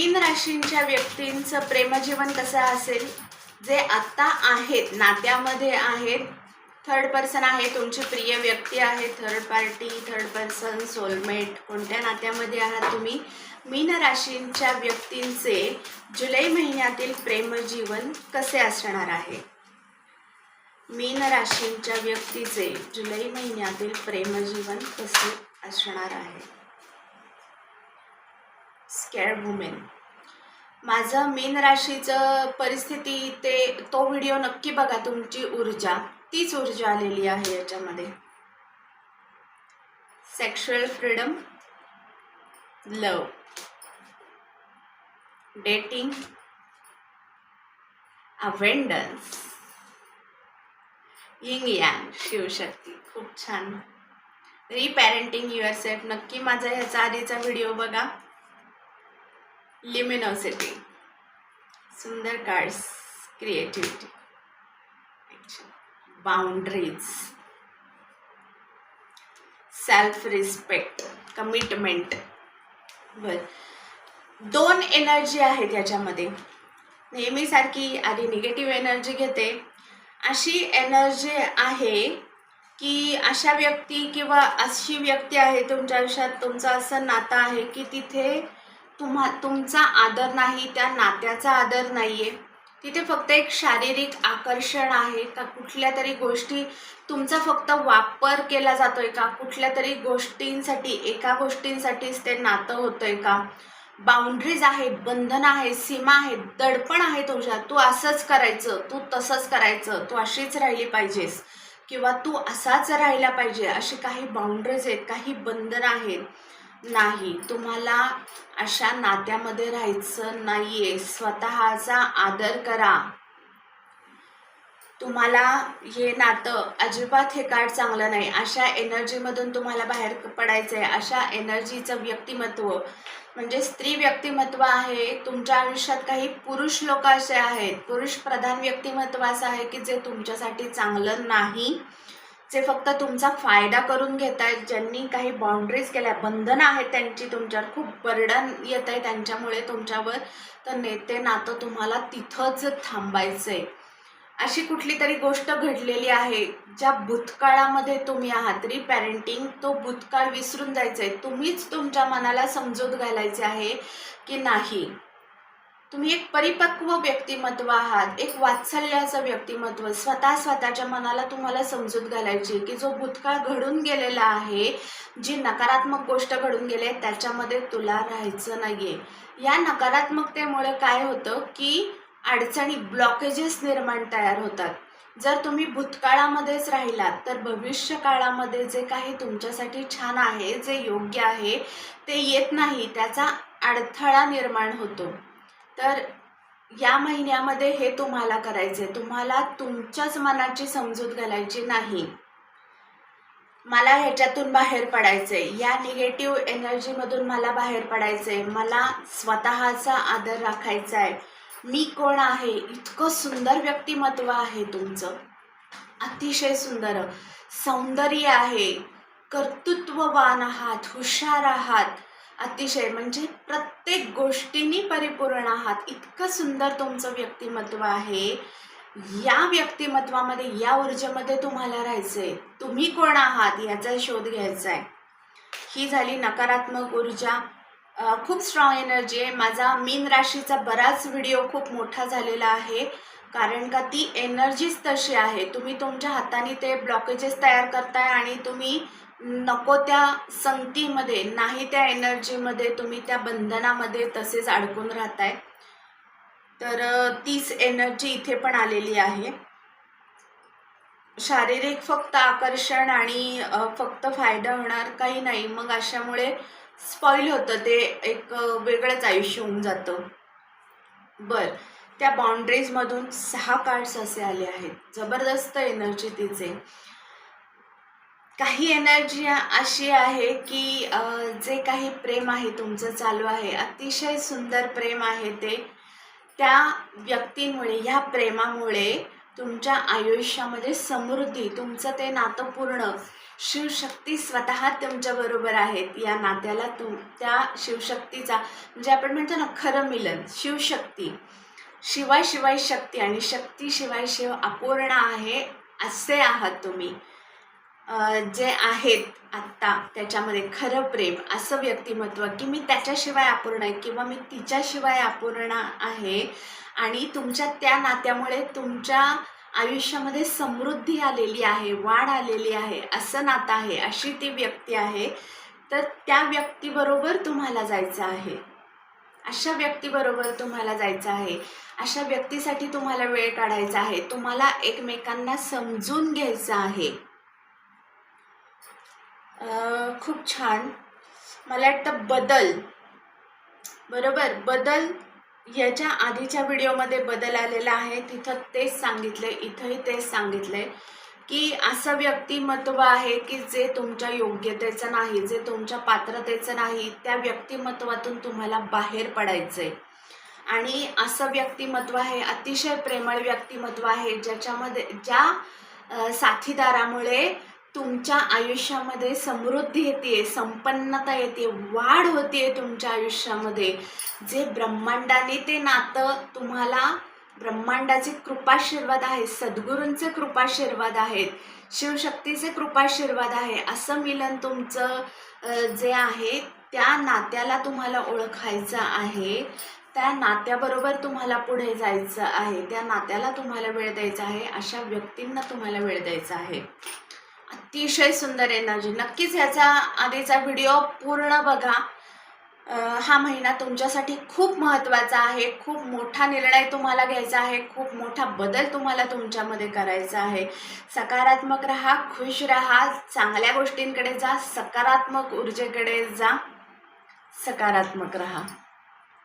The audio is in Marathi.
मीन राशींच्या व्यक्तींचं प्रेमजीवन कसं असेल? जे आत्ता आहेत नात्यामध्ये आहेत थर्ड पर्सन आहे तुमची प्रिय व्यक्ती आहे third party third person soulmate कोणत्या नात्यामध्ये आहात तुम्ही? मीन राशींच्या व्यक्तींचे जुलै महिन्यातील प्रेमजीवन कसे असणार आहे? मीन राशींच्या व्यक्तीचे जुलै महिन्यातील प्रेमजीवन कसे असणार आहे? स्कॅड वुमेन माझं मीन राशीचं परिस्थिती ते तो व्हिडिओ नक्की बघा तुमची ऊर्जा. तीच ऊर्जा आलेली आहे याच्यामध्ये. Sexual freedom love dating abundance yin yang Shivshakti. खूप छान. रिपॅरेंटिंग युअर सेफ नक्की माझा ह्याचा आधीचा व्हिडिओ बघा. लिमिनॉसिटी सुंदर cards creativity boundaries self respect commitment बर दोन एनर्जी आहेत याच्यामध्ये. नेहमीसारखी आधी निगेटिव्ह एनर्जी घेते. अशी एनर्जी आहे की अशा व्यक्ती किंवा अशी व्यक्ती आहे तुमच्या आयुष्यात तुमचं असं नातं आहे की तिथे तुम्हा तुमचा आदर नाही त्या नात्याचा आदर नाही आहे तिथे फक्त एक शारीरिक आकर्षण आहे. का कुठल्या तरी गोष्टी तुमचा फक्त वापर केला जातो आहे का? कुठल्या तरी गोष्टींसाठी एका गोष्टींसाठीच ते नातं होतं आहे का? बाउंड्रीज आहेत बंधनं आहेत सीमा आहेत दडपण आहे तुझ्या. तू असंच करायचं तू तसंच करायचं तू अशीच राहिली पाहिजेस. किंवा तू असाच राहिला पाहिजे अशी काही बाउंड्रीज आहेत काही बंधनं आहेत. नाही. तुम्हाला अशा नात्यामध्ये राहायचं नाहीये. स्वतःचा आदर करा. तुम्हाला हे नातं अजिबात हे कार्ड चांगलं नाही. अशा एनर्जीमधून तुम्हाला बाहेर पडायचं आहे अशा एनर्जीचं व्यक्तिमत्व म्हणजे स्त्री व्यक्तिमत्व आहे. तुमच्या आयुष्यात काही पुरुष लोक असे आहेत. पुरुष प्रधान व्यक्तिमत्व असं आहे की जे तुमच्यासाठी चांगलं नाही. जे फक्त तुमचा फायदा करून घेत आहेत ज्यांनी काही बाउंड्रीज केल्या बंधनं आहेत त्यांची तुमच्यावर खूप बर्डन येत आहे त्यांच्यामुळे तुमच्यावर. तर नेते नातं तुम्हाला तिथंच थांबायचं आहे अशी कुठली तरी गोष्ट घडलेली आहे ज्या भूतकाळामध्ये तुम्ही आहात. रिपॅरेंटिंग तो भूतकाळ विसरून जायचं आहे तुम्हीच तुमच्या मनाला समजूत घालायचे आहे की नाही? तुम्ही एक परिपक्व व्यक्तिमत्व आहात एक वात्सल्याचं व्यक्तिमत्व. स्वतः स्वतःच्या मनाला तुम्हाला समजूत घालायची की जो भूतकाळ घडून गेलेला आहे जी नकारात्मक गोष्ट घडून गेली आहे त्याच्यामध्ये तुला राहायचं नाही आहे या नकारात्मकतेमुळे काय होतं की अडचणी ब्लॉकेजेस निर्माण तयार होतात. जर तुम्ही भूतकाळामध्येच राहिलात तर भविष्य काळामध्ये जे काही तुमच्यासाठी छान आहे जे योग्य आहे ते येत नाही त्याचा अडथळा निर्माण होतो. तर या महिन्यामध्ये हे तुम्हाला करायचे तुम्हाला तुमच्याच मनाची समजूत घालायची नाही. मला ह्याच्यातून बाहेर पडायचंय. या निगेटिव्ह एनर्जीमधून मला बाहेर पडायचंय. मला स्वतःचा आदर राखायचा आहे मी कोण आहे? इतकं सुंदर व्यक्तिमत्व आहे तुमचं. अतिशय सुंदर. सौंदर्य आहे. कर्तृत्ववान आहात. हुशार आहात. अतिशय म्हणजे प्रत्येक गोष्टींनी परिपूर्ण आहात. इतकं सुंदर तुमचं व्यक्तिमत्व आहे. या व्यक्तिमत्वामध्ये या ऊर्जेमध्ये तुम्हाला राहायचंय. तुम्ही कोण आहात याचा शोध घ्यायचा आहे ही झाली नकारात्मक ऊर्जा. खूप स्ट्रॉंग एनर्जी आहे. माझा मीन राशीचा बराच व्हिडिओ खूप मोठा झालेला आहे. कारण का ती एनर्जीच तशी आहे. तुम्ही तुमच्या हाताने ते ब्लॉकेजेस तयार करताय आणि तुम्ही नको त्या संगतीमध्ये नाही त्या एनर्जीमध्ये तुम्ही त्या बंधनामध्ये तसेच अडकून राहताय. तर तीच एनर्जी इथे पण आलेली आहे. शारीरिक फक्त आकर्षण आणि फक्त फायदा होणार काही नाही. मग अशामुळे स्पॉईल होतं. ते एक वेगळंच आयुष्य होऊन जातं. बर. त्या बाउंड्रीजमधून सहा कार्ड्स असे आले आहेत. जबरदस्त एनर्जी तिचे. काही एनर्जी अशी आहे की जे काही प्रेम आहे तुमचं चालू आहे अतिशय सुंदर प्रेम आहे ते त्या व्यक्तीमुळे ह्या प्रेमामुळे तुमच्या आयुष्यामध्ये समृद्धी तुमचं ते नातं पूर्ण शिवशक्ती स्वतः तुमच्याबरोबर आहेत या नात्याला तुम त्या शिवशक्तीचा म्हणजे आपण म्हणतो ना खरं मिलन शिवशक्ती. शिवाय शिवाय शक्ती आणि शक्ती शिवाय शिव अपूर्ण आहे असे आहात तुम्ही. जे आहेत आत्ता त्याच्यामध्ये खरं प्रेम असं व्यक्तिमत्व की मी त्याच्याशिवाय अपूर्ण आहे किंवा मी तिच्याशिवाय अपूर्ण आहे आणि तुमच्या त्या नात्यामुळे तुमच्या आयुष्यामध्ये समृद्धी आलेली आहे वाढ आलेली आहे असं नातं आहे अशी ती व्यक्ती आहे. तर त्या व्यक्तीबरोबर तुम्हाला जायचं आहे. अशा व्यक्तीबरोबर तुम्हाला जायचं आहे. अशा व्यक्तीसाठी तुम्हाला वेळ काढायचा आहे. तुम्हाला एकमेकांना समजून घ्यायचं आहे. खूप छान. मला वाटतं बदल. बरोबर? बदल याच्या आधीच्या व्हिडिओमध्ये बदल आलेला आहे. तिथं तेच सांगितलं इथंही तेच सांगितलंय. की असं व्यक्तिमत्व आहे की जे तुमच्या योग्यतेचं नाही जे तुमच्या पात्रतेचं नाही त्या व्यक्तिमत्वातून तुम्हाला बाहेर पडायचं आहे आणि असं व्यक्तिमत्व आहे अतिशय प्रेमळ व्यक्तिमत्व आहे ज्याच्यामध्ये ज्या साथीदारामुळे तुमच्या आयुष्यामध्ये समृद्धी येते संपन्नता येते वाढ होते तुमच्या आयुष्यामध्ये जे ब्रह्मांडाने ते नातं तुम्हाला ब्रह्मांडाचे कृपाशीर्वाद आहे सद्गुरूंचे कृपाशीर्वाद आहेत शिवशक्तीचे कृपाशीर्वाद आहे असं मिलन तुमचं जे आहे त्या नात्याला तुम्हाला ओळखायचं आहे. त्या नात्याबरोबर तुम्हाला पुढे जायचं आहे त्या नात्याला तुम्हाला वेळ द्यायचा आहे अशा व्यक्तींना तुम्हाला वेळ द्यायचा आहे. अतिशय सुंदर एनर्जी नक्कीच ह्याचा आधीचा व्हिडिओ पूर्ण बघा. हा महिना तुमच्यासाठी खूप महत्त्वाचा आहे. खूप मोठा निर्णय तुम्हाला घ्यायचा आहे. खूप मोठा बदल तुम्हाला तुमच्यामध्ये करायचा आहे. सकारात्मक राहा खुश राहा चांगल्या गोष्टींकडे जा सकारात्मक ऊर्जेकडे जा सकारात्मक राहा.